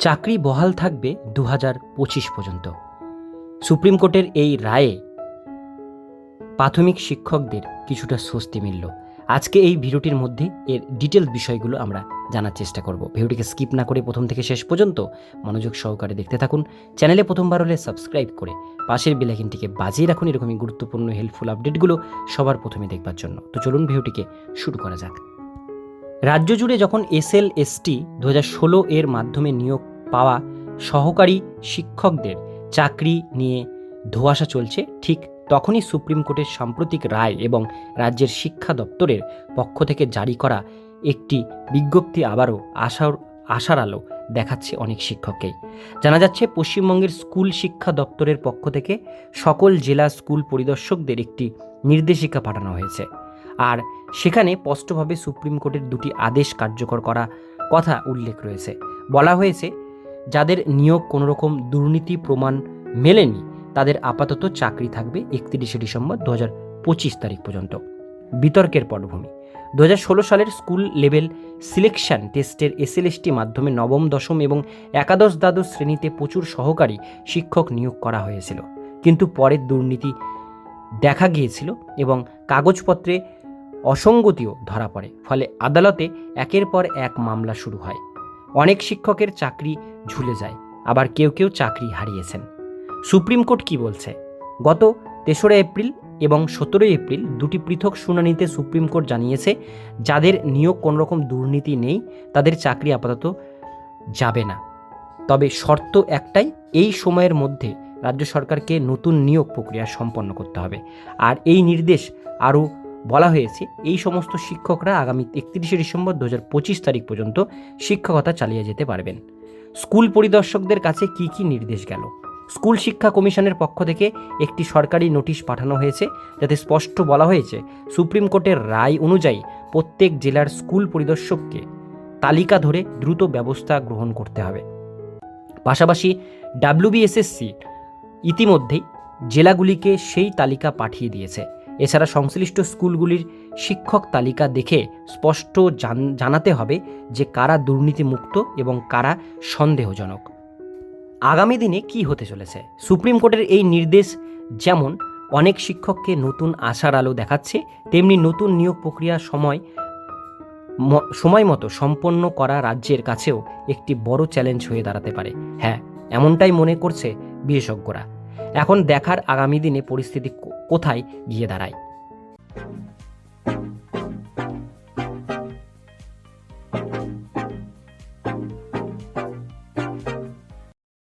চাকরি বহাল থাকবে দু হাজার পঁচিশ পর্যন্ত। সুপ্রিম কোর্টের এই রায়ে প্রাথমিক শিক্ষকদের কিছুটা স্বস্তি মিলল। আজকে এই ভিডিওটির মধ্যে এর ডিটেল বিষয়গুলো আমরা জানার চেষ্টা করব। ভিডিওটিকে স্কিপ না করে প্রথম থেকে শেষ পর্যন্ত মনোযোগ সহকারে দেখতে থাকুন। চ্যানেলে প্রথমবার হলে সাবস্ক্রাইব করে পাশের বেলাইকিনটিকে বাজিয়ে রাখুন। এরকমই গুরুত্বপূর্ণ হেল্পফুল আপডেটগুলো সবার প্রথমে দেখবার জন্য। তো চলুন ভিডিওটিকে শুরু করা যাক। রাজ্য জুড়ে যখন এস এল এস টি দু ষোলো এর মাধ্যমে নিয়োগ পাওয়া সহকারী শিক্ষকদের চাকরি নিয়ে ধোঁয়াশা চলছে, ঠিক তখনই সুপ্রিম কোর্টের সাম্প্রতিক রায় এবং রাজ্যের শিক্ষা দপ্তরের পক্ষ থেকে জারি করা একটি বিজ্ঞপ্তি আবারও আশার আশার আলো দেখাচ্ছে অনেক শিক্ষককেই। জানা যাচ্ছে, পশ্চিমবঙ্গের স্কুল শিক্ষা দপ্তরের পক্ষ থেকে সকল জেলা স্কুল পরিদর্শকদের একটি নির্দেশিকা পাঠানো হয়েছে। আর সেখানে স্পষ্টভাবে সুপ্রিম কোর্টের দুটি আদেশ কার্যকর করা কথা উল্লেখ রয়েছে। বলা হয়েছে, যাদের নিয়োগ কোনো রকম দুর্নীতি প্রমাণ মেলেনি, তাদের আপাতত চাকরি থাকবে একত্রিশে ডিসেম্বর দু হাজার পঁচিশ তারিখ পর্যন্ত। বিতর্কের পটভূমি। দু হাজার ষোলো সালের স্কুল লেভেল সিলেকশন টেস্টের এসএলএসটি মাধ্যমে নবম, দশম এবং একাদশ দ্বাদশ শ্রেণীতে প্রচুর সহকারী শিক্ষক নিয়োগ করা হয়েছিল। কিন্তু পরের দুর্নীতি দেখা গিয়েছিল এবং কাগজপত্রে অসঙ্গতিও ধরা পড়ে। ফলে আদালতে একের পর এক মামলা শুরু হয়। অনেক শিক্ষকের চাকরি ঝুলে যায়, আবার কেউ কেউ চাকরি হারিয়েছেন। সুপ্রিম কোর্ট কি বলছে? গত তেসরা এপ্রিল এবং সতেরোই এপ্রিল দুটি পৃথক শুনানিতে সুপ্রিম কোর্ট জানিয়েছে, যাদের নিয়োগ কোনোরকম দুর্নীতি নেই, তাদের চাকরি আপাতত যাবে না। তবে শর্ত একটাই, এই সময়ের মধ্যে রাজ্য সরকারকে নতুন নিয়োগ প্রক্রিয়া সম্পন্ন করতে হবে। আর এই নির্দেশ আরও বলা হয়েছে, এই সমস্ত শিক্ষকরা আগামী একত্রিশে ডিসেম্বর দু হাজার পঁচিশ তারিখ পর্যন্ত শিক্ষকতা চালিয়ে যেতে পারবেন। স্কুল পরিদর্শকদের কাছে কি কি নির্দেশ গেল? স্কুল শিক্ষা কমিশনের পক্ষ থেকে একটি সরকারি নোটিশ পাঠানো হয়েছে, যাতে স্পষ্ট বলা হয়েছে, সুপ্রিম কোর্টের রায় অনুযায়ী প্রত্যেক জেলার স্কুল পরিদর্শককে তালিকা ধরে দ্রুত ব্যবস্থা গ্রহণ করতে হবে। পাশাপাশি ডাব্লিউবিএসএসসি ইতিমধ্যেই জেলাগুলিকে সেই তালিকা পাঠিয়ে দিয়েছে। এছাড়া সংশ্লিষ্ট স্কুলগুলির শিক্ষক তালিকা দেখে স্পষ্ট জান- জানাতে হবে যে কারা দুর্নীতিমুক্ত এবং কারা সন্দেহজনক। আগামী দিনে কি হতে চলেছে? সুপ্রিম কোর্টের এই নির্দেশ যেমন অনেক শিক্ষককে নতুন আশার আলো দেখাচ্ছে, তেমনি নতুন নিয়োগ প্রক্রিয়া সময় সময় মতো সম্পন্ন করা রাজ্যের কাছেও একটি বড় চ্যালেঞ্জ হয়ে দাঁড়াতে পারে। হ্যাঁ এমনটাই মনে করছে বিশেষজ্ঞরা। এখন দেখার আগামী দিনে পরিস্থিতি কোথায় গিয়ে দাঁড়ায়